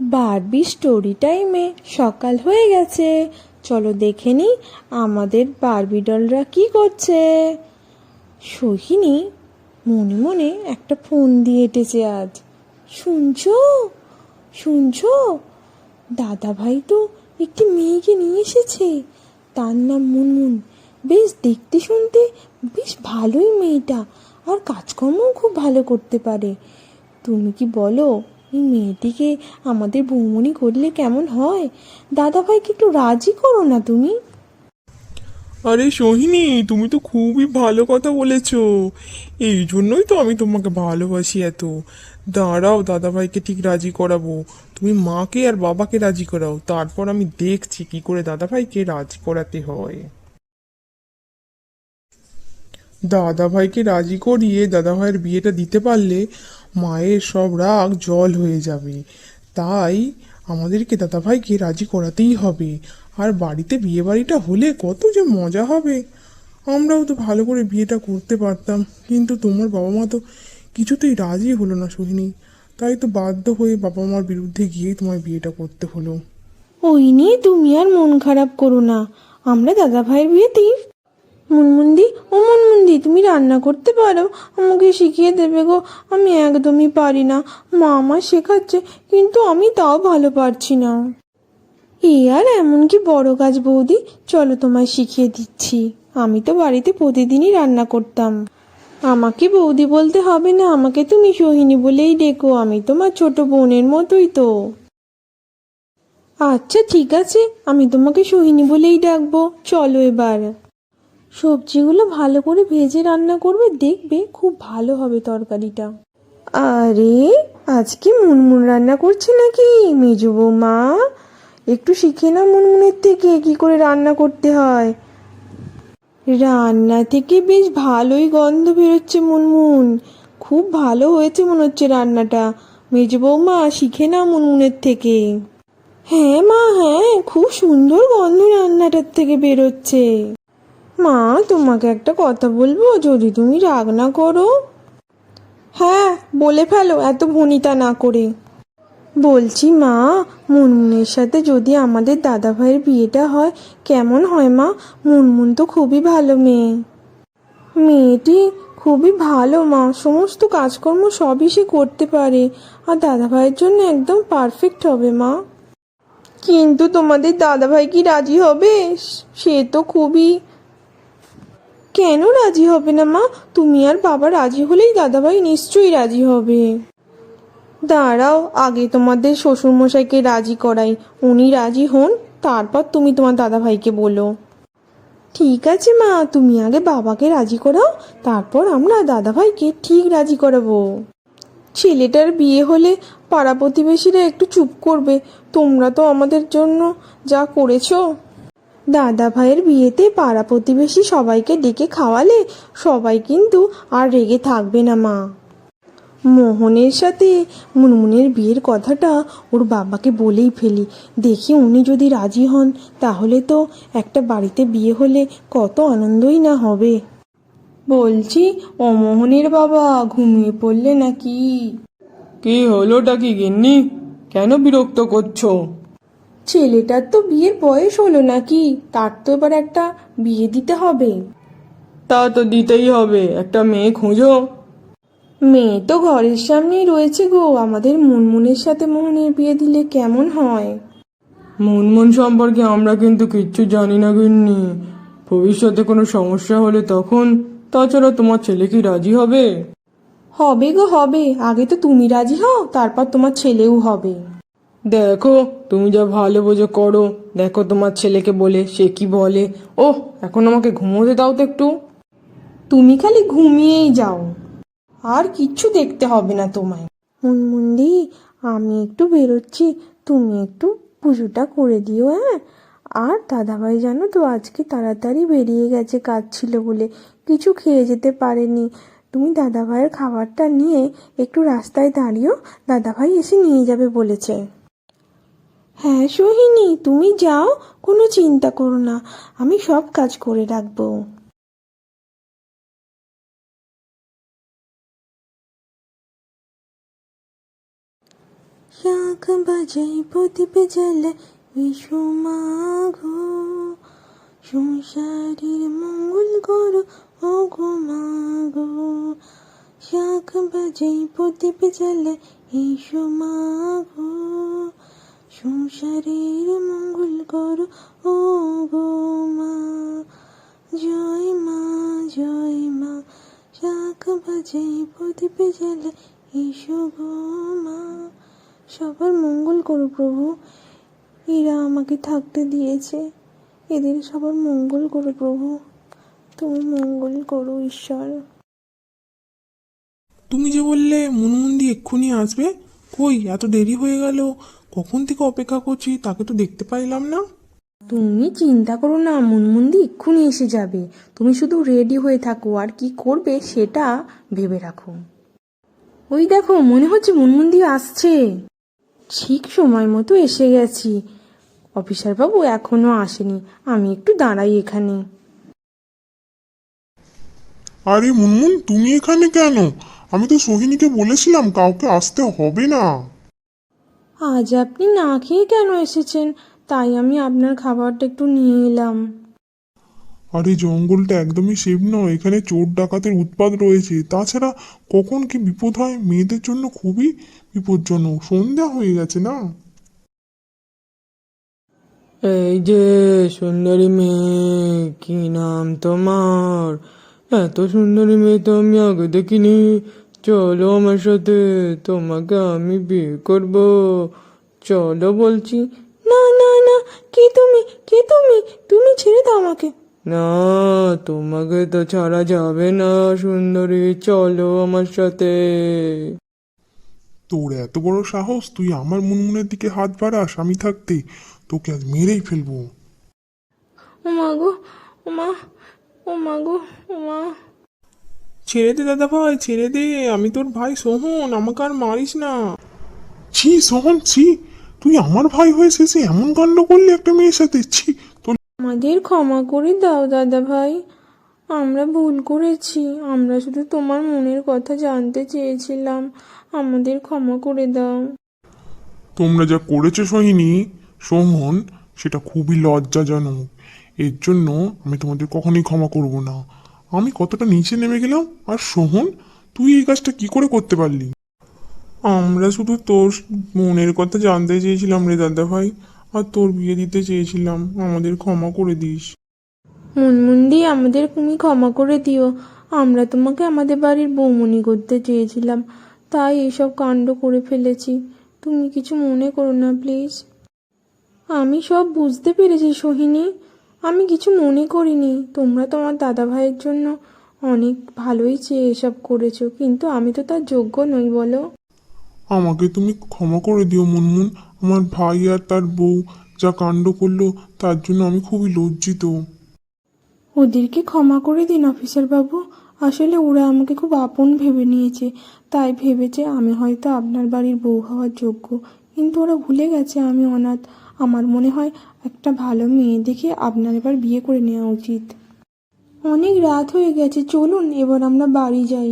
Barbie story টাইমে সকাল হয়ে গেছে। চলো দেখে নি আমাদের বারবি ডলরা কি করছে। সোহিনী মনে মনে একটা ফোন দিয়ে এঁটেছে আজ। শুনছো? শুনছো? দাদা ভাই তো একটি মেয়েকে নিয়ে এসেছে। তার নাম মুনমুন। বেশ দেখতে শুনতে বেশ ভালোই মেয়েটা। আর কাজকর্মও খুব ভালো করতে পারে। তুমি কি বলো? এই মেয়েটিকে আমাদের বৌমনি করলে কেমন হয়? দাদা ভাইকে একটু রাজি করো না তুমি। আরে সোহিনী, তুমি তো খুবই ভালো কথা বলেছ। এই জন্যই তো আমি তোমাকে ভালোবাসি এত। দাঁড়াও, দাদাভাইকে ঠিক রাজি করাবো। তুমি মাকে আর বাবাকে রাজি করাও। তারপর আমি দেখছি কি করে দাদাভাইকে রাজি করাতে হয়। দাদাভাইকে রাজি করিয়ে দাদাভাইয়ের বিয়েটা দিতে পারলে মায়ের সব রাগ জল হয়ে যাবে। তাই আমাদেরকে দাদাভাইকে রাজি করাতেই হবে। আর বাড়িতে বিয়ে বাড়িটা হলে কত যে মজা হবে। আমরাও তো ভালো করে বিয়েটা করতে পারতাম, কিন্তু তোমার বাবা মা তো কিছুতেই রাজি হলো না সোহিনী। তাই তো বাধ্য হয়ে বাবা মার বিরুদ্ধে গিয়েই তোমার বিয়েটা করতে হলো। ওই নিয়ে তুমি আর মন খারাপ করো না। আমরা দাদা ভাইয়ের বিয়েতেই মুনমুন্দি, ও মুনমুন্দি, তুমি রান্না করতে পারো, আমাকে শিখিয়ে দেবে গো, আমি একদমই পারি না, মা আমার শেখাচ্ছে, কিন্তু আমি তাও ভালো পারছি না। এ আর এমন কি বড় কাজ বৌদি? চলো তোমায় শিখিয়ে দিচ্ছি, আমি তো বাড়িতে প্রতিদিনই রান্না করতাম। আমাকে বৌদি বলতে হবে না, আমাকে তুমি সোহিনী বলেই ডেকো, আমি তোমার ছোট বোনের মতোই তো। আচ্ছা ঠিক আছে, আমি তোমাকে সোহিনী বলেই ডাকবো, চলো এবার। সবজিগুলো ভালো করে ভেজে রান্না করবে, দেখবে খুব ভালো হবে তরকারিটা। আরে, আজকে মুনমুন রান্না করছে নাকি? মেজো বৌমা, একটু শিখে না মুনমুনের থেকে কি করে রান্না করতে হয়। রান্না থেকে বেশ ভালোই গন্ধ বেরোচ্ছে মুনমুন। খুব ভালো হয়েছে মনে হচ্ছে রান্নাটা। মেজো বৌমা, শিখে না মুনমুনের থেকে। হ্যাঁ মা হ্যাঁ খুব সুন্দর গন্ধ রান্নাটার থেকে বেরোচ্ছে। মা, তোমাকে একটা কথা বলব? যদি তুমি রাগ না করো। হ্যাঁ বলে ফেলো, এত ভনিতা না করে। বলছি মা, মুনমুনের সাথে যদি আমাদের দাদা ভাইয়ের বিয়েটা হয়, কেমন হয় মা? মুনমুন তো খুবই ভালো মেয়ে। মেয়েটি খুবই ভালো মা, সমস্ত কাজকর্ম সবই সে করতে পারে। আর দাদা ভাইয়ের জন্য একদম পারফেক্ট হবে মা। কিন্তু তোমাদের দাদা ভাই কি রাজি হবে? সে তো খুবই কেন রাজি হবে না, মা? তুমি আর বাবা রাজি হলেই দাদাভাই নিশ্চয়ই রাজি হবে। দাঁড়াও, আগে তোমাদের শ্বশুরমশাইকে রাজি করাই। উনি রাজি হন, তারপর তুমি তোমার দাদাভাইকে বলো। ঠিক আছে, মা, তুমি আগে বাবাকে রাজি করাও, তারপর আমরা দাদাভাইকে ঠিক রাজি করাবো। ছেলেটার বিয়ে হলে পাড়া প্রতিবেশীরা একটু চুপ করবে। তোমরা তো আমাদের জন্য যা করেছ দাদা ভাইয়ের বিয়েতে পাড়া প্রতিবেশী সবাইকে ডেকে খাওয়ালে সবাই কিন্তু আর রেগে থাকবে না মা। মোহনের সাথে মুনমুনের বিয়ের কথাটা ওর বাবাকে বলেই ফেলি। দেখি উনি যদি রাজি হন, তাহলে তো একটা বাড়িতে বিয়ে হলে কত আনন্দই না হবে। বলছি, ও মোহনের বাবা, ঘুমিয়ে পড়লে নাকি? কি হলোটা কি গিন্নি? কেন বিরক্ত করছ? ছেলেটার তো বিয়ের বয়স হলো নাকি? তার তো এবার একটা বিয়ে দিতে হবে। তা তো দিতেই হবে। একটা মেয়ে খুঁজো। মেয়ে তো ঘরের সামনেই রয়েছে গো। আমাদের মুনমুনের সাথে মোহনের বিয়ে দিলে কেমন হয়? মুনমুন সম্পর্কে আমরা কিন্তু কিচ্ছু জানি না গিন্নি। ভবিষ্যতে কোনো সমস্যা হলে তখন তাছাড়া তোমার ছেলে কি রাজি হবে? হবে গো হবে। আগে তো তুমি রাজি হও তারপর তোমার ছেলেও হবে। দেখো, তুমি যা ভালো বোঝো করো। দেখো তোমার ছেলেকে বলে, সে কি বলে? ও এখন আমাকে ঘুমোতে দাও তো একটু। তুমি খালি ঘুমিয়েই যাও। আর কিচ্ছু দেখতে হবে না তোমায়। মুনমুন্দি আমি একটু বেরোচ্ছি। তুমি একটু পুজোটা করে দিও হ্যাঁ? আর দাদাভাই জানো তো, আজকে তাড়াতাড়ি বেরিয়ে গেছে কাজ ছিল বলে। কিছু খেয়ে যেতে পারেনি। তুমি দাদাভাইয়ের খাবারটা নিয়ে একটু রাস্তায় দাঁড়িয়েও দাদাভাই এসে নিয়ে যাবে বলেছে। হ্যাঁ সোহিনী, তুমি যাও, কোনো চিন্তা করো না, আমি সব কাজ করে রাখব। শাখ বাজাই প্রদীপ জ্বালায় বিশু মাঘো সংসারের মঙ্গল করো, ও গো মাগো শাখ বাজাই প্রদীপ জ্বালায় এসো মাগো সংসারের মঙ্গল করো ও গো মা জয় মা জয় মা শাখ বাজাই প্রদীপ জ্বালায় এসো গো মা সবার মঙ্গল করো প্রভু। এরা আমাকে থাকতে দিয়েছে। এদের সবার মঙ্গল করো প্রভু। তুমি মঙ্গল করো, ঈশ্বর। তুমি যে বললে মুনমুন্দি এক্ষুনি আসবে? কই, এত দেরি হয়ে গেল? কখন থেকে অপেক্ষা করছি তাকে তো দেখতে পাইলাম না। তুমি চিন্তা করো না মুনমুন্দি এক্ষুনি এসে যাবে। তুমি শুধু রেডি হয়ে থাকো আর কি করবে সেটা ভেবে রাখো। ওই দেখো মনে হচ্ছে মুনমুন্দি আসছে। ঠিক সময় মতো এসে গেছি। অফিসার বাবু এখনও আসেনি আমি একটু দাঁড়াই এখানে। আরে মুনমুন তুমি এখানে কেন? আমি তো সোহিনীকে বলেছিলাম কাউকে আসতে হবে না। আজ আপনি না খেয়ে কেন এসেছেন? তাই আমি আপনার খাবারটা একটু নিয়ে এলাম। আরে জঙ্গলটা একদমই সেফ নয়। এখানে চোর ডাকাতের উৎপাত রয়েছে। তাছাড়া কখন কি বিপদ হয়? মেয়েদের জন্য খুবই বিপজ্জনক। সন্ধ্যা হয়ে গেছে না? এই যে সুন্দরী মেয়ে কি নাম তোমার? এত সুন্দরী মেয়ে তো আমি আগে দেখিনি। চলো আমার সাথে তোমাকে আমি বিয়ে করব। চলো বলছি না না না কে তুমি? কে তুমি? তুমি ছেড়ে দাও আমাকে। না তোমাকে তো ছাড়া যাবে না সুন্দরী চলো আমার সাথে। তোর এত বড় সাহস তুই আমার মুনমুনের দিকে হাত বাড়াস আমি থাকতে তোকে আজ মেরেই ফেলব। ও মা গো ও মা ও মা গো ও মা ছেড়ে দে দাদা ভাই ছেড়ে দে। আমি তোর ভাই সোহন আমাকে আর মারিস না। ছি সোহন ছি। তুই আমার ভাই হয়ে শেষে এমন কাণ্ড করলি একটা মেয়ের সাথে? ছি আমাদের ক্ষমা করে দাও দাদা ভাই। আমরা ভুল করেছি। আমরা শুধু তোমার মনের কথা জানতে চেয়েছিলাম। আমাদের ক্ষমা করে দাও। তোমরা যা করেছ সোহিনী সোহন সেটা খুবই লজ্জাজনক। এর জন্য আমি তোমাদের কখনোই ক্ষমা করব না। আমি কতটা নিচে নেমে গেলাম? আর সোহন, তুই এই কাজটা কি করে করতে পারলি? আমরা শুধু তোর মনের কথা জানতে চেয়েছিলাম রে দাদা ভাই আর তোর বিয়ে দিতে চেয়েছিলাম। আমাদের ক্ষমা করে দিস। মুনমুন্দি আমাদের তুমি ক্ষমা করে দিও। আমরা তোমাকে আমাদের বাড়ির বৌমনি করতে চেয়েছিলাম। তাই এসব কাণ্ড করে ফেলেছি। তুমি কিছু মনে করো না, প্লিজ। আমি সব বুঝতে পেরেছি, সোহিনী। আমি কিছু মনে করিনি। তোমরা তোমার দাদা ভাইয়ের জন্য অনেক ভালোই চেয়ে এসব করেছ কিন্তু আমি তো তার যোগ্য নই বলো। আমাকে তুমি ক্ষমা করে দিও মুনমুন। আমার ভাই আর তার বউ যা কাণ্ড করল তার জন্য আমি খুবই লজ্জিত। ওদেরকে ক্ষমা করে দিন অফিসার বাবু। আসলে ওরা আমাকে খুব আপন ভেবে নিয়েছে। তাই ভেবেছে আমি হয়তো আপনার বাড়ির বউ হওয়ার যোগ্য। কিন্তু ওরা ভুলে গেছে আমি অনাথ। আমার মনে হয় একটা ভালো মেয়ে দেখে আপনার এবার বিয়ে করে নেওয়া উচিত। অনেক রাত হয়ে গেছে, চলুন এবার আমরা বাড়ি যাই।